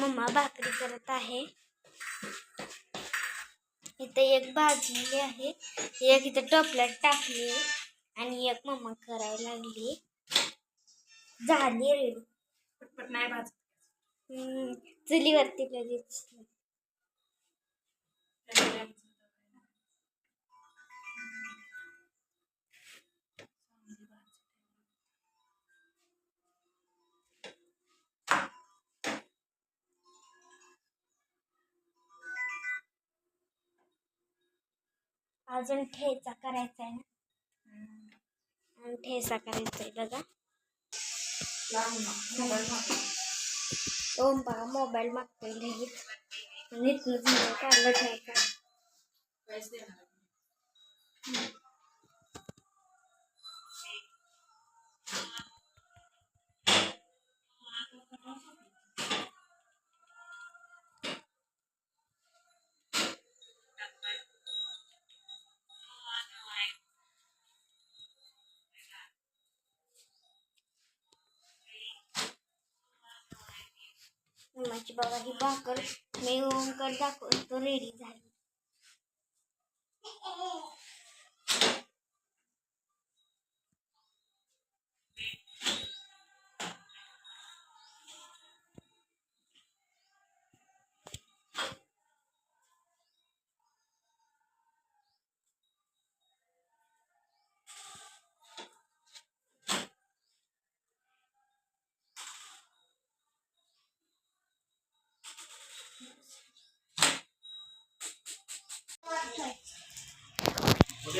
Mamma भाकरी करत आहे. इथं एक भाजलेली आहे. एक इथं टोपल्यात टाकली आणि एक मम्मा करायला लागली झाली पटपट नाही हम्म, चुलीवरती लगेच. अजून ठेचा करायचा आहे ना. ठेचा करायचा आहे बघा. ओम बघा मोबाईल मागतोय लगेच. आणि इथनंच मला काढलं ठेवायचा काहीच माझी बाबा ही भाकर मी ओमकर दाखवतो रेडी झाली.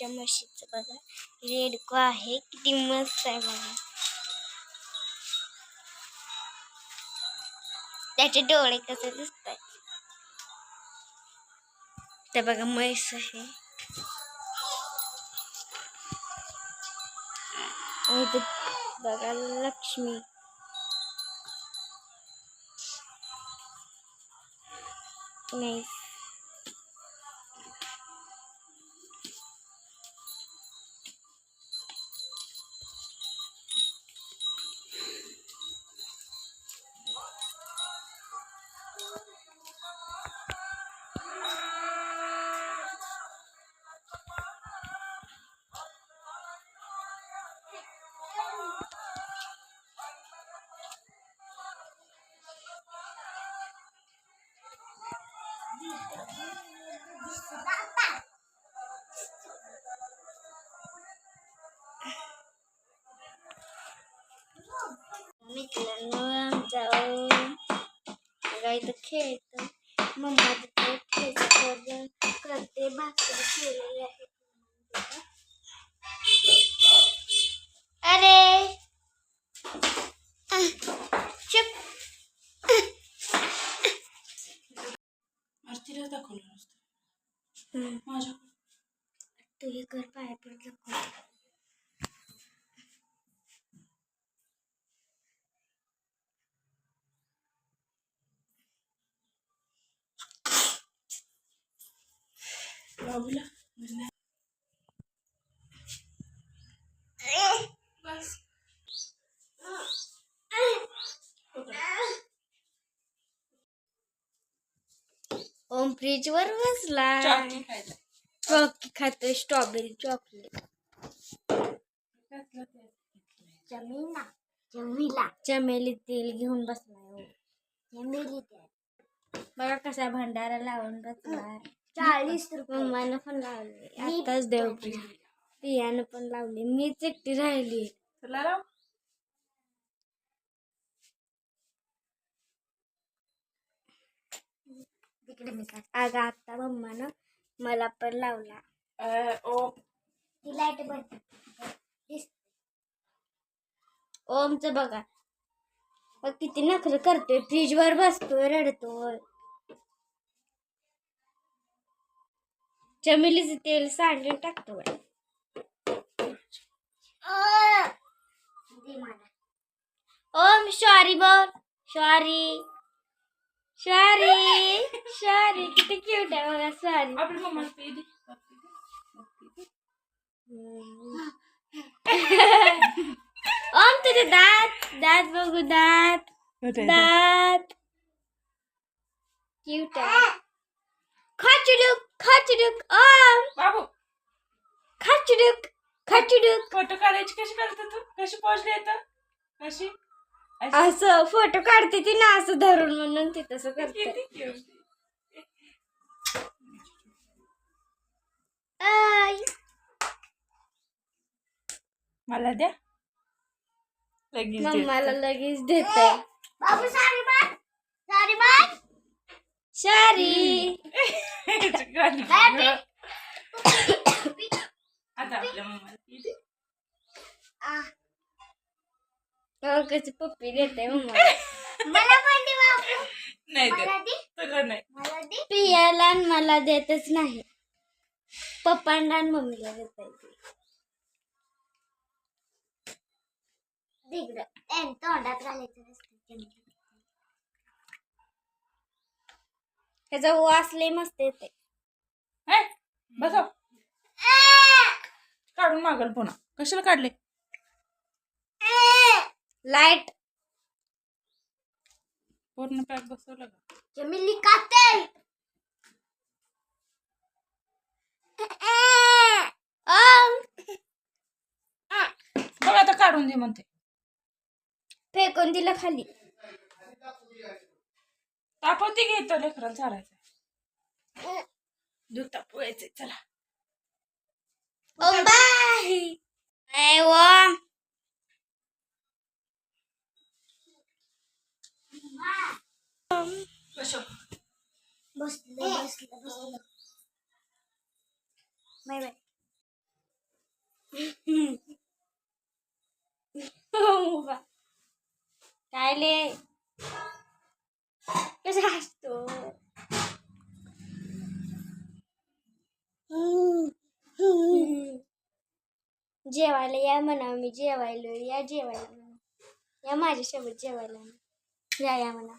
आमच्या म्हशीचं बघा. रेडको आहे. किती मस्त आहे बघा. त्याचे डोळे कसे दिसत आहेत ते बघा म्हैस आहे. बघा लक्ष्मी. नाही मित्रांनो आमचा बघा इथं खेळतो मम्मा तिथे खेळतो करते भाकरी खेळलेली आहे माझ्या तू हे कर पाय पडलं बाबूला म्हणजे बस ओम फ्रीज वर बसला चॉकी खातोय स्ट्रॉबेरी चॉकलेट? चमीला चमीला. चमेली तेल घेऊन बसलाय चमेली तेल. बघा कसा भंडारा लावून बसलाय. चाळीस मम्मानं पण लावले. आताच देव पियानं पण लावली. मीच एकटी राहिली. तुला राव. तिकडे मी अगं आता मम्मानं मला पण लावला. अं, ओ. ती लाइट बंद ओमच बघा. बघ किती नखर करतोय. फ्रीज वर बसतोय रडतोय. चमेलीचं तेल सांडून टाकतो ओम सॉरी बोल. सॉरी सॉरी सॉरी किती क्यूट आहे बघा सॉरी आपली दे ओम तुझे दात दात बघू दात दात. क्यूट आहे. खाचुडुक खाचुडुक ओम. बाबू. खाचुडुक खाचुडुक. फोटो काढायची कशी करते तू? कशी पोचली येतं कशी? असं. फोटो काढते ती ना असं धरून म्हणून ती तसं करते. मला द्या. लगेच मम्माला लगेच देते. बाबू सारी बात सारी बात सारी. आता आपल्या मम्माला. हो कशी पप्पी देते मम्मा मला. पण दे बाबू. नाही मला देत. दे. तुला नाही. मला दे. पियाला आणि मला देतच नाही. पप्पांना आणि मम्मीला देत तोंडात घालायचं त्याचा वास लय मस्त येते हे? काढून मागल पुन्हा. कशाला काढले? लाइट. पूर्ण पॅक बसवलं का? चमिली काते बघ आता काढून दे म्हणते. फेकून दिलं खाली. तापवती घेतो लेकराला चालायचं? दूध तापवायचंय चला. ओ बाय वा कसं बसलं बसलं बसलं बाय बाय काय ले कसा असतो जेवायला या म्हणा मी जेवायलो. या जेवायला म्हणा. या माझ्यासोबत जेवायला या या म्हणा